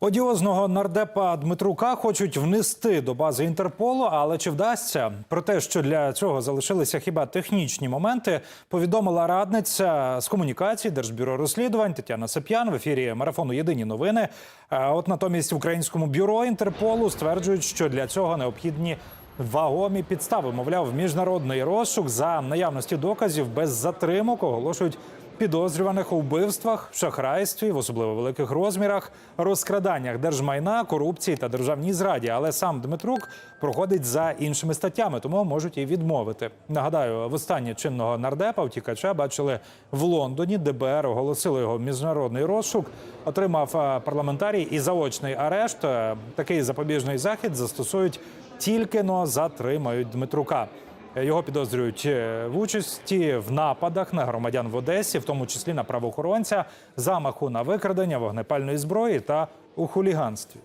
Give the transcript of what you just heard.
Одіозного нардепа Дмитрука хочуть внести до бази Інтерполу, але чи вдасться? Про те, що для цього залишилися хіба технічні моменти, повідомила радниця з комунікацій Держбюро розслідувань Тетяна Сап'ян в ефірі марафону Єдині новини. От натомість в українському бюро Інтерполу стверджують, що для цього необхідні. Вагомі підстави, мовляв, міжнародний розшук за наявності доказів без затримок оголошують підозрюваних у вбивствах, шахрайстві в особливо великих розмірах, розкраданнях держмайна, корупції та державній зраді. Але сам Дмитрук проходить за іншими статтями, тому можуть і відмовити. Нагадаю, востаннє чинного нардепа втікача бачили в Лондоні. ДБР оголосили його міжнародний розшук. Отримав е, парламентарій і заочний арешт. Е, Такий запобіжний захід застосують тільки но затримають Дмитрука. Його підозрюють е, в участі в нападах на громадян в Одесі, в тому числі на правоохоронця, замаху на викрадення вогнепальної зброї та у хуліганстві.